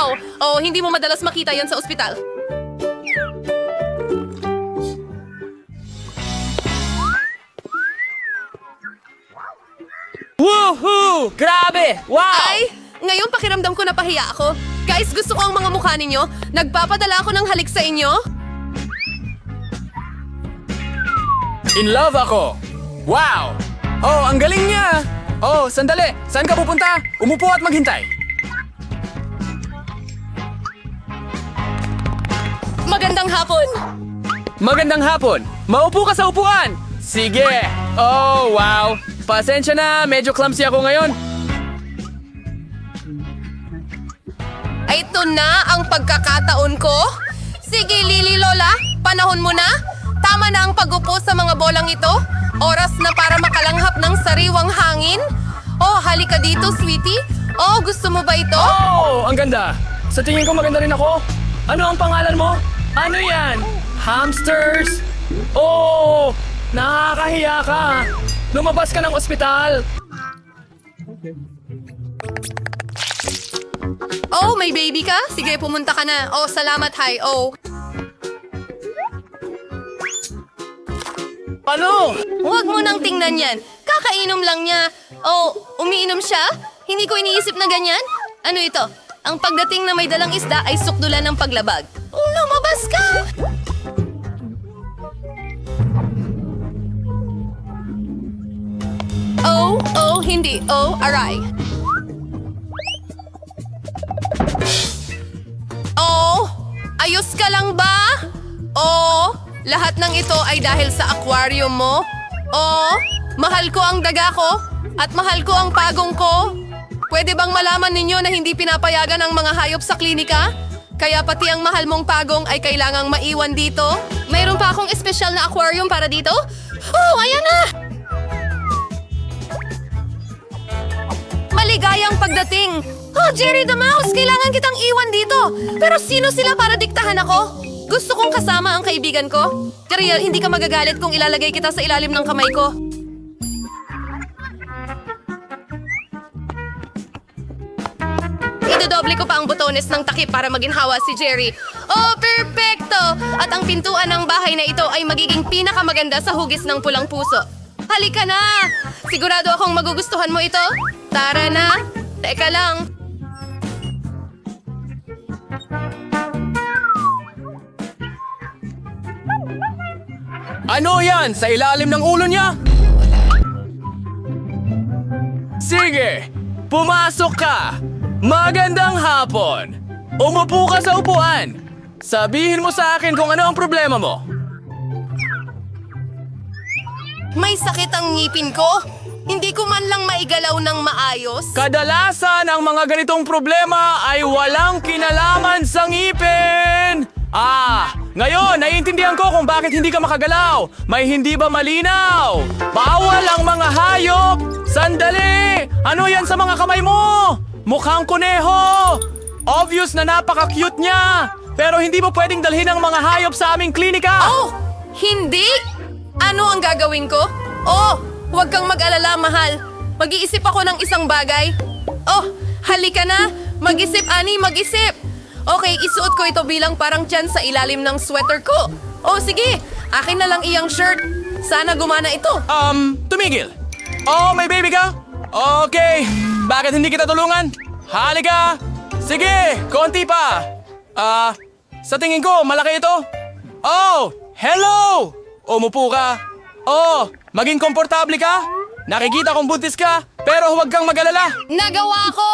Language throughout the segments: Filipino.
Wow! Oh, hindi mo madalas makita yan sa ospital. Woohoo! Grabe! Wow! Ay! Ngayon pakiramdam ko na pahiya ako. Guys, gusto ko ang mga mukha ninyo. Nagpapadala ako ng halik sa inyo. In love ako! Wow! Oh, ang galing niya! Oh, sandali! Saan ka pupunta? Umupo at maghintay! Magandang hapon! Magandang hapon! Maupo ka sa upuan! Sige! Oh, wow! Pasensya na, medyo clumsy ako ngayon. Ay, ito na ang pagkakataon ko? Sige, Lily Lola, panahon mo na. Tama na ang pagupo sa mga bolang ito. Oras na para makalanghap ng sariwang hangin. Oh, halika dito, sweetie. Oh, gusto mo ba ito? Oh, ang ganda! Sa tingin ko maganda rin ako. Ano ang pangalan mo? Ano yan? Hamsters? Oh, nakakahiya ka. Lumabas ka ng ospital. Oh, may baby ka? Sige, pumunta ka na. Oh, salamat, hi. Oh. Ano? Huwag mo nang tingnan yan. Kakainom lang niya. Oh, umiinom siya? Hindi ko iniisip na ganyan. Ano ito? Ang pagdating na may dalang isda ay sukdulan ng paglabag. Lumabas ka! Oh, oh, hindi. Oh, aray. Oh, ayos ka lang ba? Oh, lahat ng ito ay dahil sa aquarium mo? Oh, mahal ko ang daga ko at mahal ko ang pagong ko. Pwede bang malaman ninyo na hindi pinapayagan ang mga hayop sa klinika? Kaya pati ang mahal mong pagong ay kailangang maiwan dito? Mayroon pa akong espesyal na aquarium para dito? Oh, ayan na! Maligayang pagdating! Oh, Jerry the Mouse! Kailangan kitang iwan dito! Pero sino sila para diktahan ako? Gusto kong kasama ang kaibigan ko. Jerry, hindi ka magagalit kung ilalagay kita sa ilalim ng kamay ko. Idodoble ko pa ang butones ng takip para maginhawa si Jerry. Oh, perfecto! At ang pintuan ng bahay na ito ay magiging pinakamaganda sa hugis ng pulang puso. Halika na! Sigurado akong magugustuhan mo ito. Tara na! Teka lang. Ano yan? Sa ilalim ng ulo niya? Sige, pumasok ka. Magandang hapon. Umupo ka sa upuan. Sabihin mo sa akin kung ano ang problema mo. May sakit ang ngipin ko. Hindi ko man lang maigalaw ng maayos. Kadalasan ang mga ganitong problema ay walang kinalaman sa ngipin. Ah, ngayon naiintindihan ko kung bakit hindi ka makagalaw. May hindi ba malinaw? Bawal ang mga hayop! Sandali! Ano yan sa mga kamay mo? Mukhang kuneho! Obvious na napaka-cute niya! Pero hindi mo pwedeng dalhin ang mga hayop sa aming klinika! Oh! Hindi? Ano ang gagawin ko? Oh! Huwag kang mag-alala, mahal. Mag-iisip ako ng isang bagay. Oh! Halika na! Mag-isip, Ani, mag-isip! Okay, isuot ko ito bilang parang tiyan sa ilalim ng sweater ko. Oh, sige! Akin na lang iyang shirt. Sana gumana ito. Um, tumigil. Oh, may baby ka? Okay. Bakit hindi kita tulungan? Halika. Sige, konti pa. Ah, sa tingin ko, malaki ito. Oh, hello! Umupo ka. Oh, maging komportable ka. Nakikita kong buntis ka, pero huwag kang mag-alala. Nagawa ko!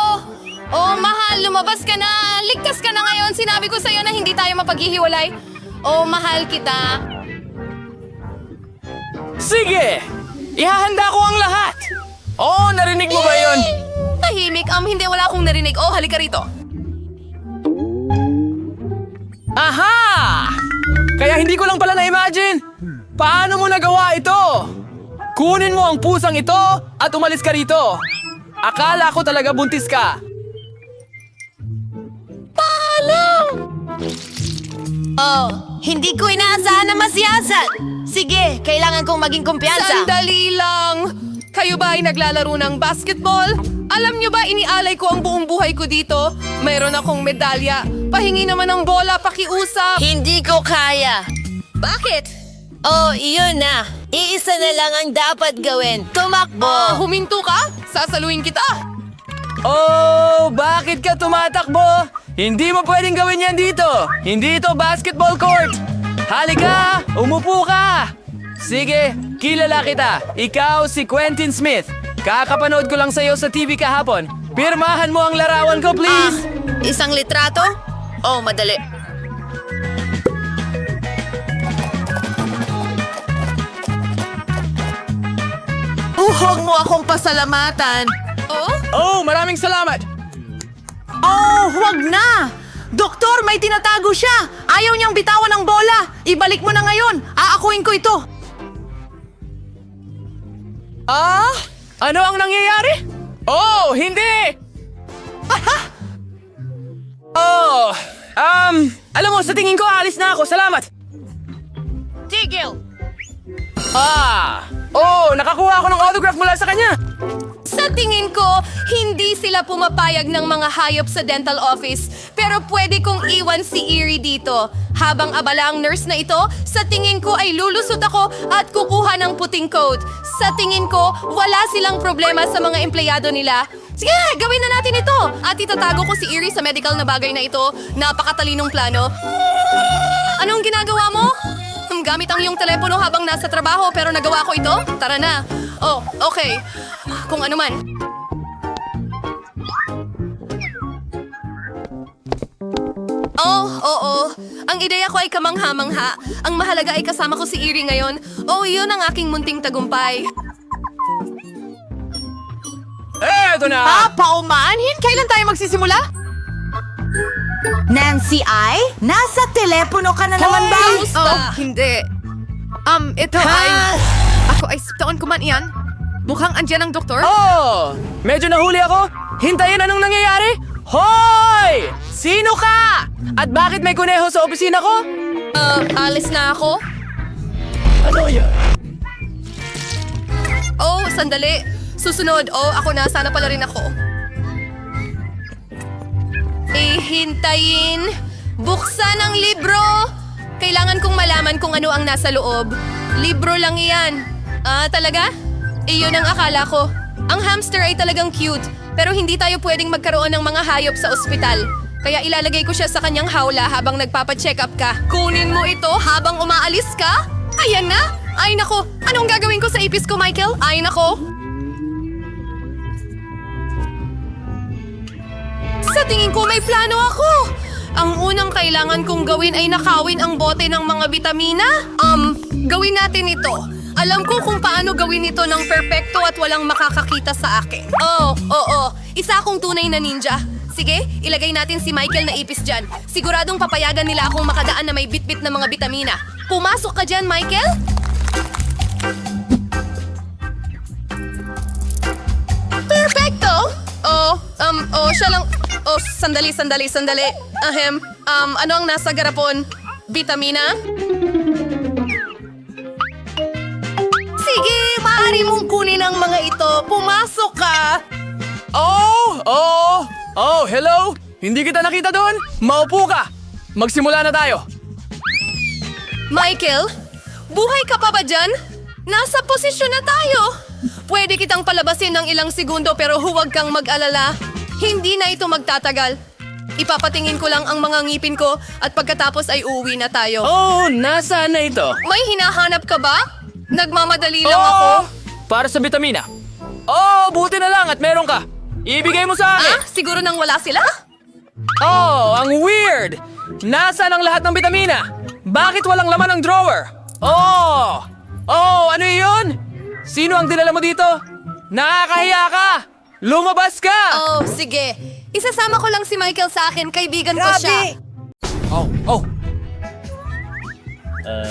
Oh, mahal, lumabas ka na! Ligtas ka na ngayon! Sinabi ko sa'yo na hindi tayo mapaghihiwalay. Oh, mahal kita. Sige! Ihahanda ko ang lahat. Oh, narinig mo ba yun? Tahimik, um, hindi wala akong narinig. Oh, halika rito. Aha! Kaya hindi ko lang pala na-imagine. Paano mo nagawa ito? Kunin mo ang pusang ito at umalis ka rito. Akala ko talaga buntis ka. Oh, hindi ko inaasahan na masiyasan. Sige, kailangan kong maging kumpiyansa. Sandali lang! Kayo ba ay naglalaro ng basketball? Alam niyo ba, inialay ko ang buong buhay ko dito? Mayroon akong medalya. Pahingi naman ng bola, pakiusap. Hindi ko kaya. Bakit? Oh, iyon na. Iisa na lang ang dapat gawin. Tumakbo. Ah, huminto ka? Sasaluhin kita. Oh, bakit ka tumatakbo? Hindi mo pwedeng gawin yan dito. Hindi ito basketball court. Halika, umupo ka. Sige, kilala kita. Ikaw si Quentin Smith. Kakapanood ko lang sa'yo sa TV kahapon. Pirmahan mo ang larawan ko, Ah, please. isang litrato? Oh, madali. Uhog mo akong pasalamatan. Oh? Oh, maraming salamat. Oh, huwag na! Doktor, may tinatago siya! Ayaw niyang bitawan ng bola! Ibalik mo na ngayon! Aakuin ko ito! Ah? Ano ang nangyayari? Oh, hindi! Oh, um, alam mo, sa tingin ko, alis na ako. Salamat. Tigil! Ah! Oh, nakakuha ako ng autograph mula sa kanya. Sa tingin ko, hindi sila pumapayag ng mga hayop sa dental office. Pero pwede kong iwan si Erie dito. Habang abala ang nurse na ito, sa tingin ko ay lulusot ako at kukuha ng puting coat. Sa tingin ko, wala silang problema sa mga empleyado nila. Sige, gawin na natin ito! At itatago ko si Erie sa medical na bagay na ito. Napakatalinong plano. Anong ginagawa mo? Gamit ang iyong telepono habang nasa trabaho pero nagawa ko ito? Tara na. Oh, okay. Kung ano man. Oh, oo. Ang ideya ko ay kamangha-mangha. Ang mahalaga ay kasama ko si Iri ngayon. Oh, yun ang aking munting tagumpay. Eto na! Ah, paumanhin? Kailan tayo magsisimula? Nancy I? Nasa telepono ka na naman ba? Kamusta? Oh, hindi. Um, ito ay... Ako ay taon ko man iyan. Mukhang andyan ang doktor. Oh! Medyo nahuli ako. Hintayin anong nangyayari? Hoy! Sino ka? At bakit may kuneho sa opisina ko? Uh, alis na ako. Ano yan? Oh, sandali. Susunod. Oh, ako na. Sana pala rin ako. Eh, hintayin. Buksan ang libro. Kailangan kong malaman kung ano ang nasa loob. Libro lang iyan. Ah, talaga? Iyon ang akala ko. Ang hamster ay talagang cute, pero hindi tayo pwedeng magkaroon ng mga hayop sa ospital. Kaya ilalagay ko siya sa kanyang hawla habang nagpapacheck up ka. Kunin mo ito habang umaalis ka? Ayan na! Ay nako, anong gagawin ko sa ipis ko, Michael? Ay nako! Sa tingin ko may plano ako. Ang unang kailangan kong gawin ay nakawin ang bote ng mga bitamina. Um, gawin natin ito. Alam ko kung paano gawin ito ng perpekto at walang makakakita sa akin. Oh, oo. Isa akong tunay na ninja. Sige, ilagay natin si Michael na ipis dyan. Siguradong papayagan nila akong makadaan na may bitbit na mga bitamina. Pumasok ka dyan, Michael? Perfecto! Oh, um, oh, siya lang... Oh, sandali, sandali, sandali. Ahem, um, ano ang nasa garapon? Vitamina? Sige, maaari mong kunin ang mga ito. Pumasok ka! Oh! Oh! Oh, hello? Hindi kita nakita doon? Maupo ka! Magsimula na tayo. Michael, buhay ka pa ba dyan? Nasa posisyon na tayo. Pwede kitang palabasin ng ilang segundo pero huwag kang mag-alala. Hindi na ito magtatagal. Ipapatingin ko lang ang mga ngipin ko at pagkatapos ay uuwi na tayo. Oh, nasaan na ito? May hinahanap ka ba? Nagmamadali lang ako. Oh! Para sa bitamina. Oh, buti na lang at meron ka. Ibigay mo sa akin. Ah, siguro nang wala sila? Oh, ang weird! Nasaan ang lahat ng bitamina? Bakit walang laman ng drawer? Oh! Oh, ano yun? Sino ang dinala mo dito? Nakakahiya ka! Lumabas ka! Oh, sige. Isasama ko lang si Michael sa akin. Kaibigan ko siya. Oh, oh.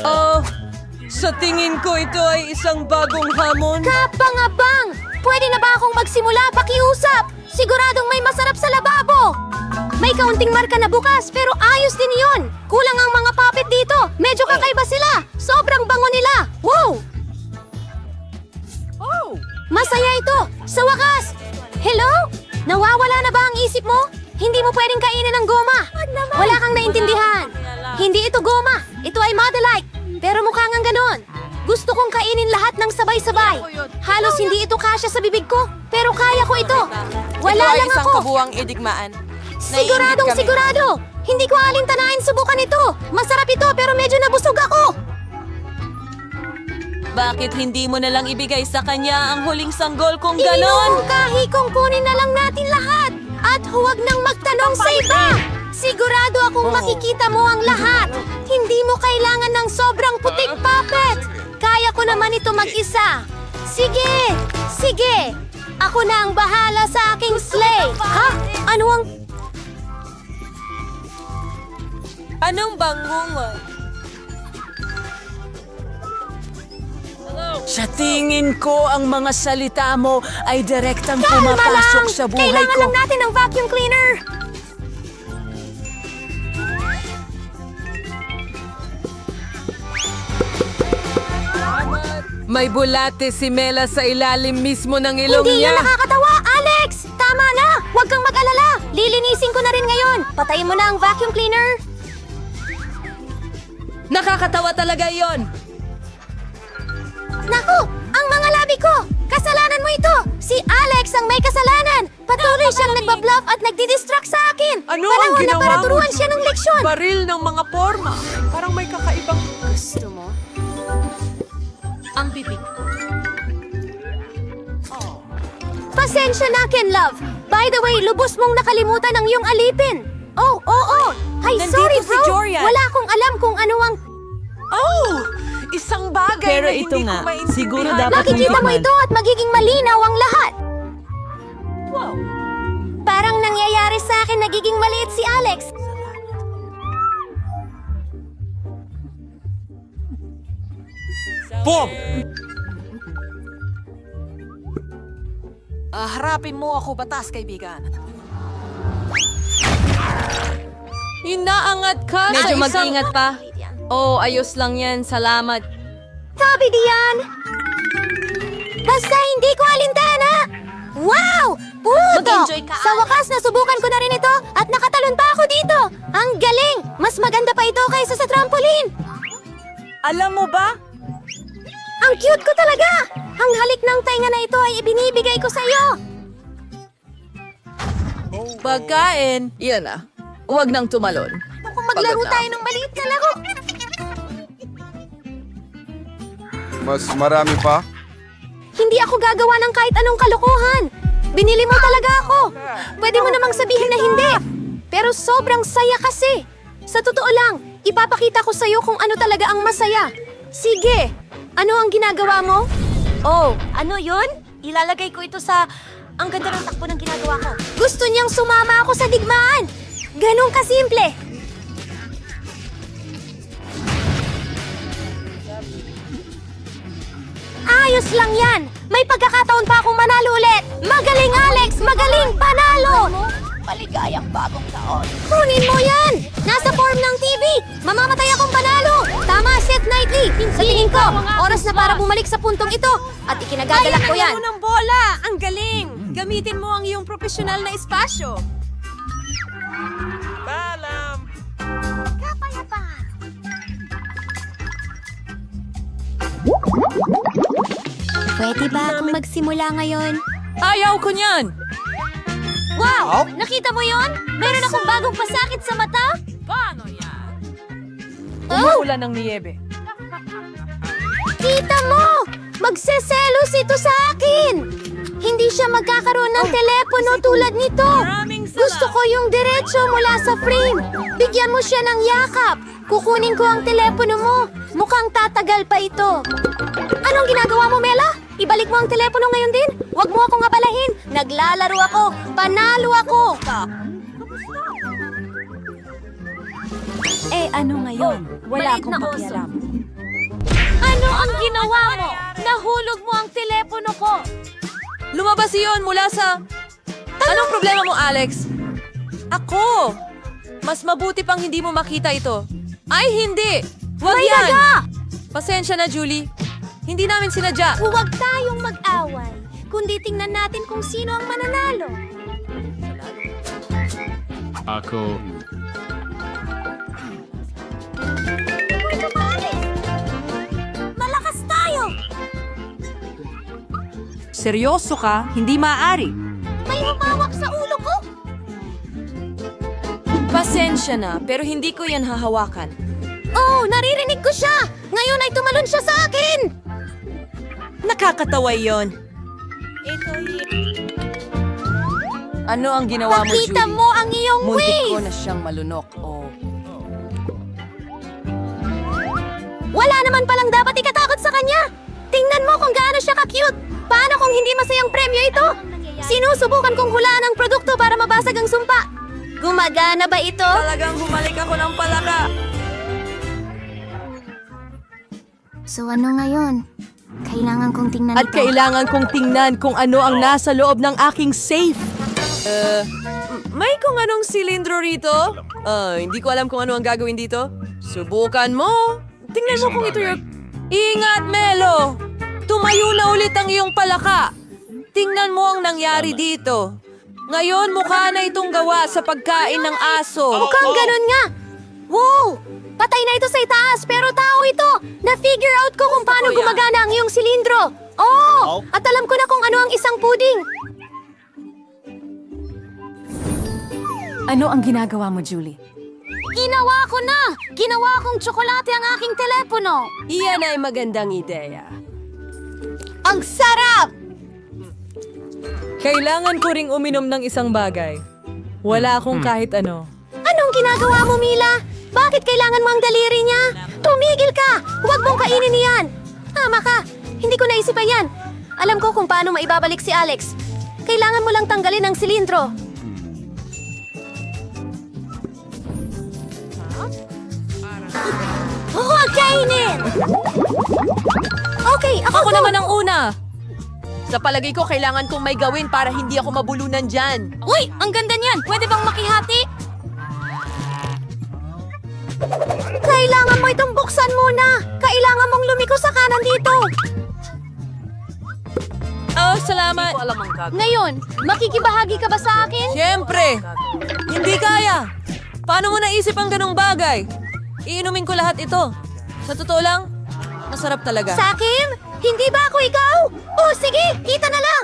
Oh, sa tingin ko ito ay isang bagong hamon. Kapangabang! Pwede na ba akong magsimula? Pakiusap! Siguradong may masarap sa lababo! May kaunting marka na bukas, pero ayos din yon. Kulang ang mga puppet dito. Medyo kakaiba sila. Sobrang bango nila. Wow! Oh! Masaya ito! Sa wakas! Hello? Nawawala na ba ang isip mo? Hindi mo pwedeng kainin ng goma. Wala kang naintindihan. Hindi ito goma. Ito ay Madelike. Pero mukha ngang ganon. Gusto kong kainin lahat ng sabay-sabay. Halos hindi ito kasya sa bibig ko. Pero kaya ko ito. Wala Ito ay lang isang ako. kabuwang idigmaan. Siguradong Naiinggit kami. sigurado! Hindi ko alintanain subukan ito! Masarap ito pero medyo nabusog ako! Bakit hindi mo na lang ibigay sa kanya ang huling sanggol kung Iminumungkahi kong kunin na lang natin lahat! At huwag nang magtanong sa iba! Sigurado akong makikita mo ang lahat! Hindi mo kailangan ng sobrang putik puppet! Kaya ko naman ito mag-isa! Sige! Sige! Ako na ang bahala sa aking sleigh! Ha? Ano ang... Anong bangungot? Sa tingin ko, ang mga salita mo ay direktang Kalma pumapasok lang! sa buhay Kailangan ko. lang natin ng vacuum cleaner! May bulate si Mela sa ilalim mismo ng ilong Hindi niya. yan nakakatawa, Alex! Tama na! Huwag kang mag-alala! Lilinisin ko na rin ngayon! Patayin mo na ang vacuum cleaner! Nakakatawa talaga yon. Naku! Ang mga labi ko! Kasalanan mo ito! Si Alex ang may kasalanan! Patuloy siyang nagbabluff at nagdidistract sa akin! Ano ang Panahon na ginawa para mo, turuan siya ng leksyon! Baril ng mga forma. Parang may kakaibang... Gusto mo? Ang bibig ko. Pasensya na, Ken Love! By the way, lubos mong nakalimutan ang iyong alipin! Oh, oo, oh, Ay, Nandito sorry, si bro! Jorian. Wala akong alam kung ano ang... Oh! Isang bagay Pero na ito hindi nga, ko maintindihan. siguro dapat Makikita mo ito at magiging malinaw ang lahat! Parang nangyayari sa akin nagiging maliit si Alex. Boom! Ah, harapin mo ako batas, kaibigan. Inaangat ka Medyo sa isang... mag-ingat pa. Oh, ayos lang yan. Salamat. Sabi diyan! Basta hindi ko alintana! Wow! Puto! Mag-enjoy ka, Sa wakas, nasubukan ko na rin ito at nakatalon pa ako dito! Ang galing! Mas maganda pa ito kaysa sa trampoline! Alam mo ba? Ang cute ko talaga! Ang halik ng tainga na ito ay ibinibigay ko sa iyo! Pagkain. Yan na. Huwag nang tumalon. Kung maglaro Pagod na. tayo ng maliit na laro! Mas marami pa? Hindi ako gagawa ng kahit anong kalokohan. Binili mo talaga ako. Pwede mo namang sabihin na hindi. Pero sobrang saya kasi. Sa totoo lang, ipapakita ko sa'yo kung ano talaga ang masaya. Sige, ano ang ginagawa mo? Oh, ano yun? Ilalagay ko ito sa... Ang ganda ng takbo ng ginagawa ko. Gusto niyang sumama ako sa digmaan. Ganon kasimple. Ayos lang yan. May pagkakataon pa akong manalo ulit. Magaling, Alex! Magaling! Panalo! Maligayang bagong taon. Kunin mo yan! Nasa form ng TV! Mamamatay akong panalo! Tama, Seth Knightley! Sa tingin ko, oras na para bumalik sa puntong ito. At ikinagagalak ko yan. ng bola! Ang galing! Gamitin mo ang iyong profesional na espasyo. Pwede ba akong magsimula ngayon? Ayaw ko niyan! Wow! Nakita mo yon? Meron akong bagong pasakit sa mata? Paano yan? Oh! Umuulan ng niyebe. Kita mo! Magseselos ito sa akin! Hindi siya magkakaroon ng telepono tulad nito! Maraming salamat. Gusto ko yung diretso mula sa frame! Bigyan mo siya ng yakap! Kukunin ko ang telepono mo! Mukhang tatagal pa ito! Anong ginagawa mo, Mela? Ibalik mo ang telepono ngayon din? Huwag mo akong abalahin! Naglalaro ako! Panalo ako! Eh ano ngayon? Wala Maliit akong pakialam. Ano ang ginawa mo? Nahulog mo ang telepono ko! Lumabas iyon mula sa... Anong problema mo, Alex? Ako! Mas mabuti pang hindi mo makita ito. Ay, hindi! Huwag yan! daga! Pasensya na, Julie. Hindi namin sinadya. Huwag tayong mag-away. kundi tingnan natin kung sino ang mananalo. Ako. Malakas tayo! Seryoso ka? Hindi maaari. May humawak sa ulo ko! Pasensya na, pero hindi ko yan hahawakan. Oh, naririnig ko siya! Ngayon ay tumalon siya sa akin! Nakakatawa yon. Ano ang ginawa mo, Julie? Pakita mo ang iyong Muntik ko wave! na siyang malunok. Oh. Wala naman palang dapat ikatakot sa kanya! Tingnan mo kung gaano siya ka-cute! Paano kung hindi masayang premyo ito? Sinusubukan kong hulaan ang produkto para mabasag ang sumpa. Gumagana ba ito? Talagang humalik ako ng palaka. So ano ngayon? Kailangan kong tingnan At kailangan kong tingnan kung ano ang nasa loob ng aking safe. Uh, may kung anong silindro rito? Ah, hindi ko alam kung ano ang gagawin dito. Subukan mo. Tingnan mo kung ito yung... Ingat, Melo! Tumayo na ulit ang iyong palaka. Tingnan mo ang nangyari dito. Ngayon, mukha na itong gawa sa pagkain ng aso. Mukhang ganun nga! Wow! Patay na ito sa itaas, pero tao ito! Na-figure out ko kung paano gumagana ang iyong silindro! Oh! At alam ko na kung ano ang isang puding! Ano ang ginagawa mo, Julie? Ginawa ko na! Ginawa kong tsokolate ang aking telepono! Iyan ay magandang ideya. Ang sarap! Kailangan ko ring uminom ng isang bagay. Wala akong kahit ano. Anong ginagawa mo, Mila? Bakit kailangan mo ang daliri niya? Tumigil ka! Huwag mong kainin niyan! Tama ka! Hindi ko naisipan yan. Alam ko kung paano maibabalik si Alex. Kailangan mo lang tanggalin ang silindro. Huwag kainin! Okay, ako, Ako go. naman ang una! Sa palagay ko, kailangan kong may gawin para hindi ako mabulunan dyan. Uy, ang ganda niyan! Pwede bang makihati? Kailangan mo itong buksan muna! Kailangan mong lumiko sa kanan dito! Oh, salamat. Ngayon, makikibahagi ka ba sa akin? Siyempre! Hindi kaya! Paano mo naisip ang ganong bagay? Iinumin ko lahat ito. Sa totoo lang, masarap talaga. Sa akin? Hindi ba ako ikaw? Oh, sige, kita na lang!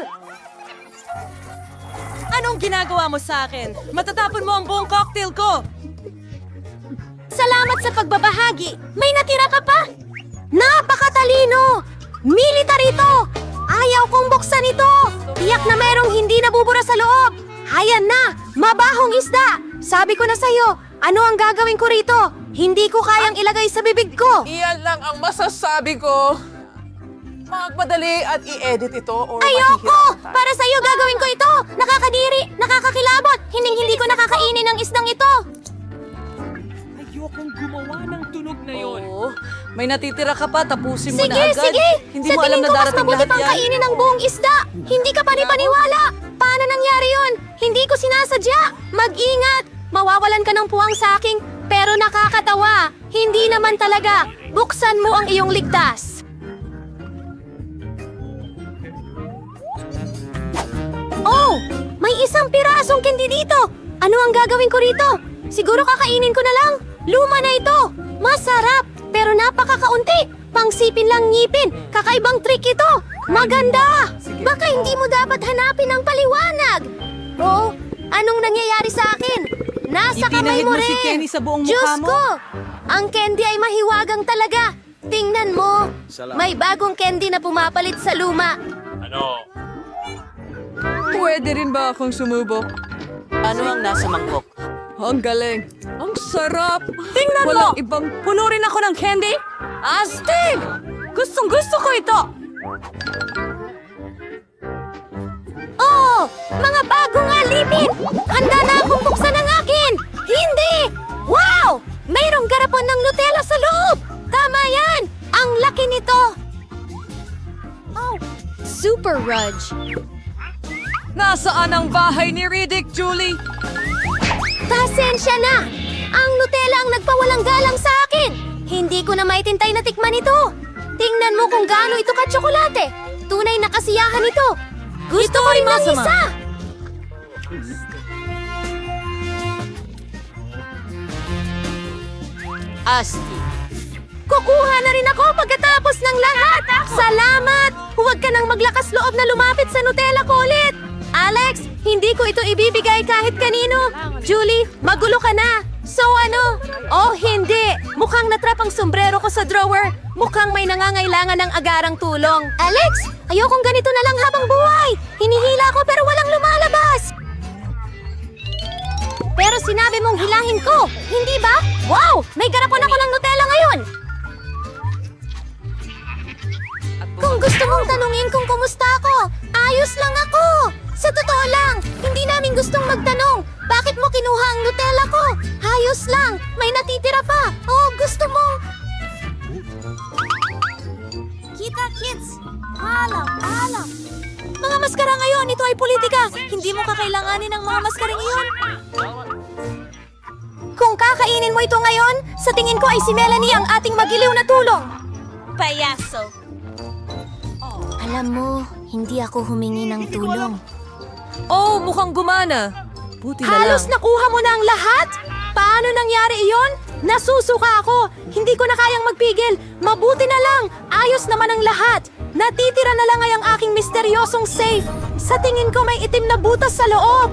Anong ginagawa mo sa akin? Matatapon mo ang buong cocktail ko! Salamat sa pagbabahagi. May natira ka pa? Napakatalino! Military to! Ayaw kong buksan ito! Tiyak na merong hindi nabubura sa loob! Hayan na! Mabahong isda! Sabi ko na sa'yo, ano ang gagawin ko rito? Hindi ko kayang ilagay sa bibig ko! Iyan lang ang masasabi ko. Magmadali at i-edit ito or Ayoko! Para sa'yo gagawin ko ito! Nakakadiri! Nakakakilabot! Hinding-hindi ko nakakainin ang isdang ito! Oo. May natitira ka pa, tapusin mo Sige, na agad. sige! Hindi Sa mo alam tingin na ko mas darating mabuti lahat pang yan. kainin ang buong isda! Hindi ka panipaniwala! Paano nangyari yon? Hindi ko sinasadya! Mag-ingat! Mawawalan ka ng puwang sa akin, pero nakakatawa! Hindi naman talaga! Buksan mo ang iyong ligtas! Oh! May isang pirasong candy dito! Ano ang gagawin ko rito? Siguro kakainin ko na lang! Luma na ito! Masarap! Pero napakakaunti! Pangsipin lang ngipin! Kakaibang trick ito! Maganda! Baka hindi mo dapat hanapin ang paliwanag! Oh, anong nangyayari sa akin? Nasa kamay Ipinahid mo mo rin! si Kenny sa buong Diyos mukha mo? ko! Ang candy ay mahiwagang talaga! Tingnan mo! May bagong candy na pumapalit sa luma! Pwede rin ba akong sumubok? Ano ang nasa mangkok? Ang galing. Ang sarap. Tingnan Walang mo! ibang puno rin ako ng candy. Astig! Gustong gusto ko ito. Oh! Mga bagong alipin! Handa na akong buksan ang akin! Hindi! Wow! Mayroong garapon ng Nutella sa loob! Tama yan! Ang laki nito! Oh! Super Rudge! Nasaan ang bahay ni Riddick, Julie? Pasensya na! Ang Nutella ang nagpawalang galang sa akin! Hindi ko na maitintay na tikman ito! Tingnan mo kung gaano ito ka-tsokolate! Tunay na kasiyahan ito! Gusto ko rin ng isa! Asti. Kukuha na rin ako pagkatapos ng lahat! Salamat! Huwag ka nang maglakas loob na lumapit sa Nutella ko ulit! Alex, hindi ko ito ibibigay kahit kanino. Julie, magulo ka na. So ano? Oh, hindi. Mukhang natrap ang sombrero ko sa drawer. Mukhang may nangangailangan ng agarang tulong. Alex, ayokong ganito na lang habang buhay. Hinihila ko pero walang lumalabas. Pero sinabi mong hilahin ko, hindi ba? Wow! May garapon ako ng Nutella ngayon! Kung gusto mong tanungin kung kumusta ako, ayos lang ako! Sa totoo lang, hindi namin gustong magtanong. Bakit mo kinuha ang Nutella ko? Ayos lang, may natitira pa. Oh, gusto mo? Kita kids! Alam, alam. Mga maskara ngayon, ito ay politika. Hindi mo kakailanganin ng mga maskaring iyon. Kung kakainin mo ito ngayon, sa tingin ko ay si Melanie ang ating magiliw na tulong. Payaso. Alam mo, hindi ako humingi ng tulong. Oh, mukhang gumana. Buti na Halos lang. nakuha mo na ang lahat? Paano nangyari iyon? Nasusuka ako. Hindi ko na kayang magpigil. Mabuti na lang. Ayos naman ang lahat. Natitira na lang ay ang aking misteryosong safe. Sa tingin ko may itim na butas sa loob.